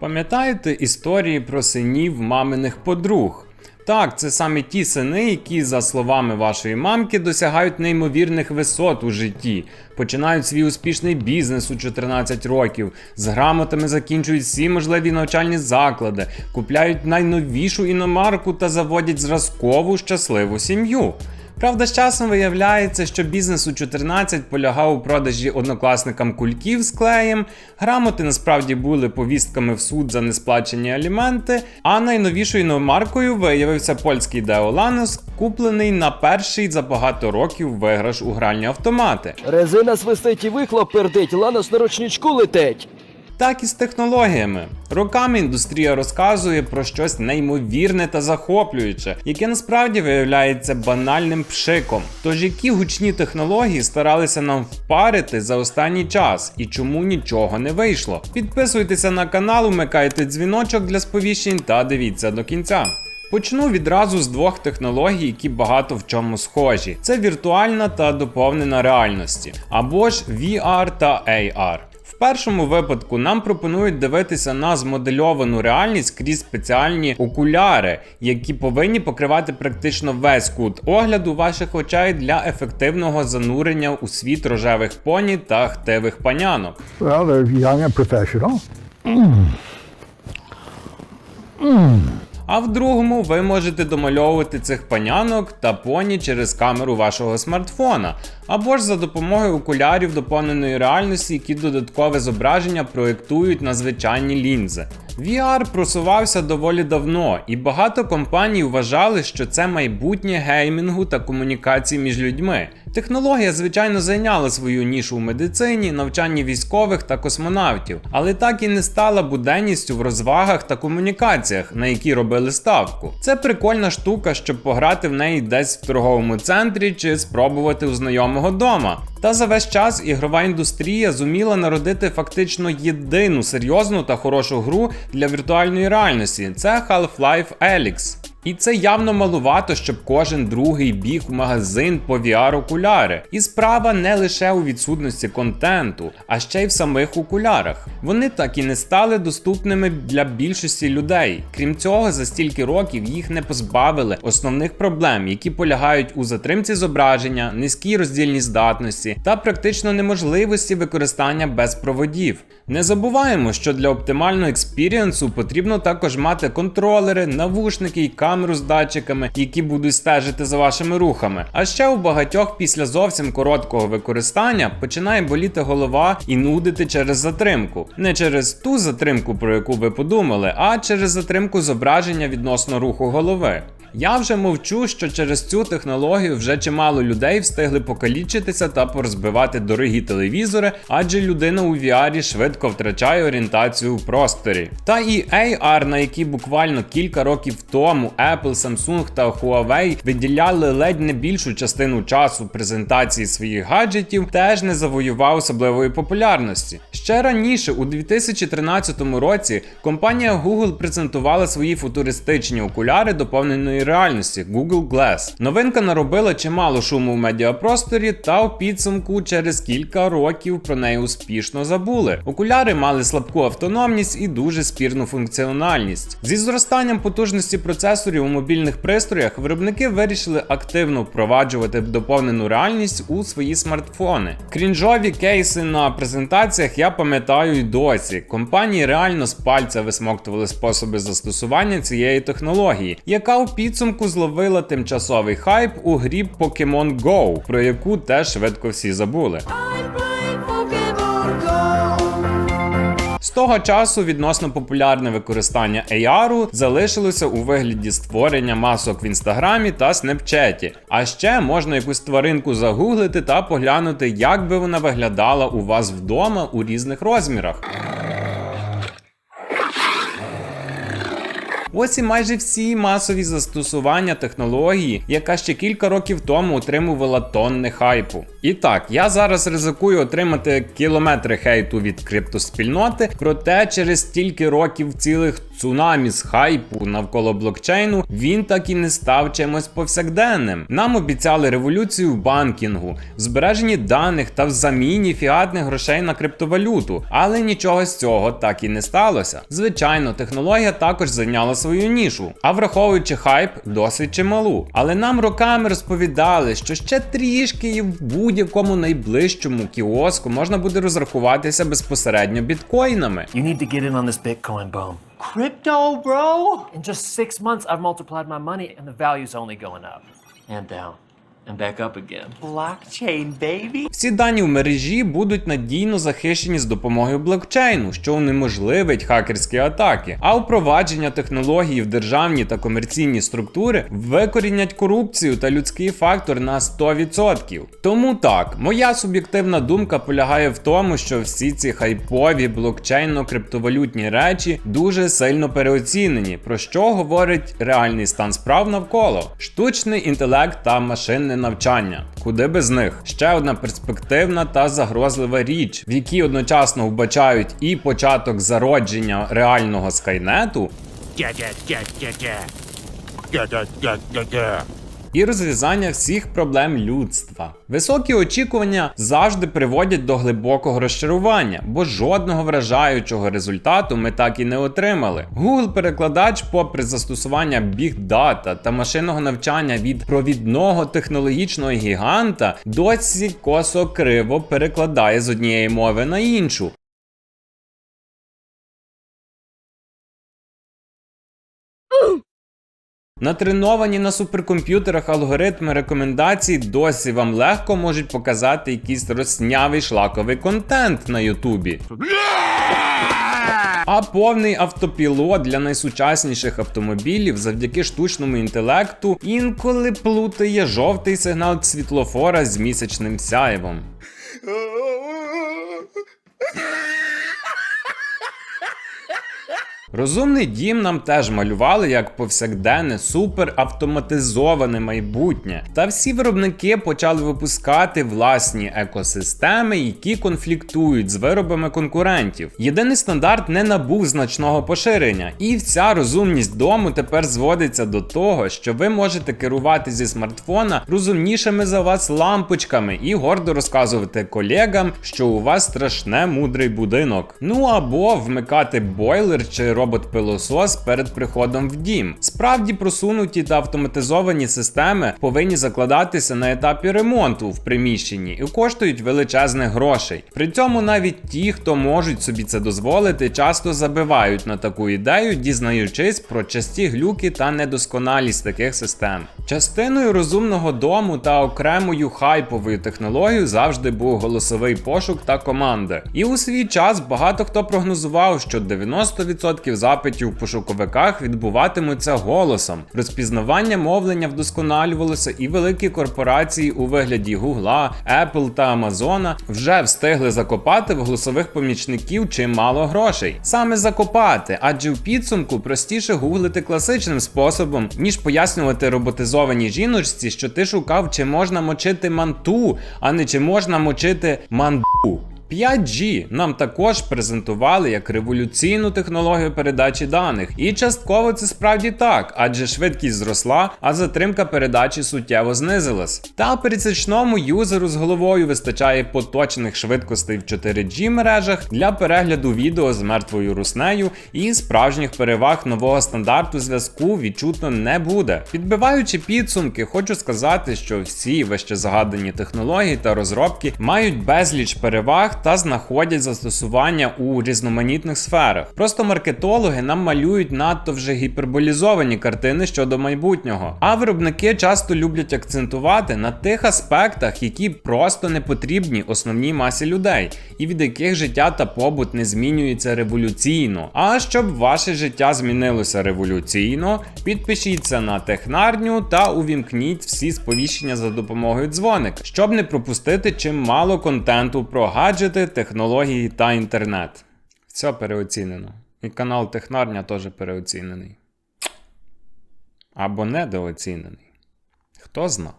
Пам'ятаєте історії про синів маминих подруг? Так, це саме ті сини, які, за словами вашої мамки, досягають неймовірних висот у житті, починають свій успішний бізнес у 14 років, з грамотами закінчують всі можливі навчальні заклади, купляють найновішу іномарку та заводять зразкову щасливу сім'ю. Правда, з часом виявляється, що бізнес у 14 полягав у продажі однокласникам кульків з клеєм, грамоти насправді були повістками в суд за несплачені аліменти, а найновішою іномаркою виявився польський Деоланос, куплений на перший за багато років виграш у гральні автомати. Резина свистить і вихлоп пердить, ланос на ручничку летить. Так і з технологіями. Роками індустрія розказує про щось неймовірне та захоплююче, яке насправді виявляється банальним пшиком. Тож які гучні технології старалися нам впарити за останній час і чому нічого не вийшло? Підписуйтеся на канал, вмикайте дзвіночок для сповіщень та дивіться до кінця. Почну відразу з двох технологій, які багато в чому схожі: це віртуальна та доповнена реальності, або ж VR та AR. В першому випадку нам пропонують дивитися на змодельовану реальність крізь спеціальні окуляри, які повинні покривати практично весь кут огляду ваших очей для ефективного занурення у світ рожевих поні та хтивих панянок. Well, young and professional. А в другому ви можете домальовувати цих панянок та поні через камеру вашого смартфона, або ж за допомогою окулярів доповненої реальності, які додаткове зображення проєктують на звичайні лінзи. VR просувався доволі давно, і багато компаній вважали, що це майбутнє геймінгу та комунікації між людьми. Технологія, звичайно, зайняла свою нішу в медицині, навчанні військових та космонавтів, але так і не стала буденністю в розвагах та комунікаціях, на які робили ставку. Це прикольна штука, щоб пограти в неї десь в торговому центрі чи спробувати у знайомого дома. Та за весь час ігрова індустрія зуміла народити фактично єдину серйозну та хорошу гру для віртуальної реальності це Half-Life Alyx. І це явно малувато, щоб кожен другий біг в магазин по VR-окуляри. І справа не лише у відсутності контенту, а ще й в самих окулярах. Вони так і не стали доступними для більшості людей. Крім цього, за стільки років їх не позбавили основних проблем, які полягають у затримці зображення, низькій роздільній здатності та практично неможливості використання без проводів. Не забуваємо, що для оптимального експірієнсу потрібно також мати контролери, навушники і камеру з датчиками, які будуть стежити за вашими рухами. А ще у багатьох після зовсім короткого використання починає боліти голова і нудити через затримку. Не через ту затримку, про яку ви подумали, а через затримку зображення відносно руху голови. Я вже мовчу, що через цю технологію вже чимало людей встигли покалічитися та порозбивати дорогі телевізори, адже людина у VR швидко втрачає орієнтацію у просторі. Та і AR, на який буквально кілька років тому Apple, Samsung та Huawei виділяли ледь не більшу частину часу презентації своїх гаджетів, теж не завоював особливої популярності. Ще раніше, у 2013 році, компанія Google презентувала свої футуристичні окуляри доповненої реальності Google Glass. Новинка наробила чимало шуму в медіапросторі, та у підсумку через кілька років про неї успішно забули. Окуляри мали слабку автономність і дуже спірну функціональність. Зі зростанням потужності процесорів у мобільних пристроях виробники вирішили активно впроваджувати доповнену реальність у свої смартфони. Крінжові кейси на презентаціях я пам'ятаю й досі. Компанії реально з пальця висмоктували способи застосування цієї технології, яка у підсумку зловила тимчасовий хайп у грі Pokemon Go, про яку теж швидко всі забули. З того часу відносно популярне використання AR залишилося у вигляді створення масок в інстаграмі та снепчеті. А ще можна якусь тваринку загуглити та поглянути, як би вона виглядала у вас вдома у різних розмірах. Ось і майже всі масові застосування технології, яка ще кілька років тому отримувала тонни хайпу. І так, я зараз ризикую отримати кілометри хейту від криптоспільноти, проте через стільки років цілих цунамі з хайпу навколо блокчейну, він так і не став чимось повсякденним. Нам обіцяли революцію в банкінгу, збереженні даних та в заміні фіатних грошей на криптовалюту, але нічого з цього так і не сталося. Звичайно, технологія також зайняла свою нішу, а враховуючи хайп, досить чималу. Але нам роками розповідали, що ще трішки і в будь-якому найближчому кіоску можна буде розрахуватися безпосередньо біткоїнами. You need to get in on this Bitcoin boom. Crypto, bro? In just six months, I've multiplied my money, and the value's only going up and down and back up again. Blockchain, baby. Всі дані в мережі будуть надійно захищені з допомогою блокчейну, що унеможливить хакерські атаки. А впровадження технології в державні та комерційні структури викорінять корупцію та людський фактор на 100%. Тому так, моя суб'єктивна думка полягає в тому, що всі ці хайпові блокчейно-криптовалютні речі дуже сильно переоцінені, про що говорить реальний стан справ навколо: штучний інтелект та машинне навчання. Куди без них? Ще одна перспективна та загрозлива річ, в якій одночасно вбачають і початок зародження реального скайнету, І розв'язання всіх проблем людства. Високі очікування завжди приводять до глибокого розчарування, бо жодного вражаючого результату ми так і не отримали. Google перекладач, попри застосування бігдата та машинного навчання від провідного технологічного гіганта, досі косо криво перекладає з однієї мови на іншу. Натреновані на суперкомп'ютерах алгоритми рекомендацій досі вам легко можуть показати якийсь роснявий шлаковий контент на Ютубі. А повний автопілот для найсучасніших автомобілів завдяки штучному інтелекту інколи плутає жовтий сигнал світлофора з місячним сяєвом. Розумний дім нам теж малювали як повсякденне, суперавтоматизоване майбутнє. Та всі виробники почали випускати власні екосистеми, які конфліктують з виробами конкурентів. Єдиний стандарт не набув значного поширення, і вся розумність дому тепер зводиться до того, що ви можете керувати зі смартфона розумнішими за вас лампочками і гордо розказувати колегам, що у вас страшне мудрий будинок. Ну або вмикати бойлер чи робот-пилосос перед приходом в дім. Справді просунуті та автоматизовані системи повинні закладатися на етапі ремонту в приміщенні і коштують величезних грошей. При цьому навіть ті, хто можуть собі це дозволити, часто забивають на таку ідею, дізнаючись про часті глюки та недосконалість таких систем. Частиною розумного дому та окремою хайповою технологією завжди був голосовий пошук та команди. І у свій час багато хто прогнозував, що 90% запитів в пошуковиках відбуватимуться голосом. Розпізнавання мовлення вдосконалювалося, і великі корпорації у вигляді Гугла, Apple та Амазона вже встигли закопати в голосових помічників чимало грошей. Саме закопати, адже в підсумку простіше гуглити класичним способом, ніж пояснювати роботизованій жіночці, що ти шукав, чи можна мочити манту, а не чи можна мочити манду. 5G нам також презентували як революційну технологію передачі даних, і частково це справді так, адже швидкість зросла, а затримка передачі суттєво знизилась. Та пересічному юзеру з головою вистачає поточних швидкостей в 4G мережах для перегляду відео з мертвою руснею, і справжніх переваг нового стандарту зв'язку відчутно не буде. Підбиваючи підсумки, хочу сказати, що всі вище згадані технології та розробки мають безліч переваг та знаходять застосування у різноманітних сферах. Просто маркетологи нам малюють надто вже гіперболізовані картини щодо майбутнього. А виробники часто люблять акцентувати на тих аспектах, які просто не потрібні основній масі людей, і від яких життя та побут не змінюється революційно. А щоб ваше життя змінилося революційно, підпишіться на технарню та увімкніть всі сповіщення за допомогою дзвоник, щоб не пропустити чимало контенту про гаджети, технології та інтернет. Все переоцінено. І канал Технарня теж переоцінений. Або недооцінений. Хто зна?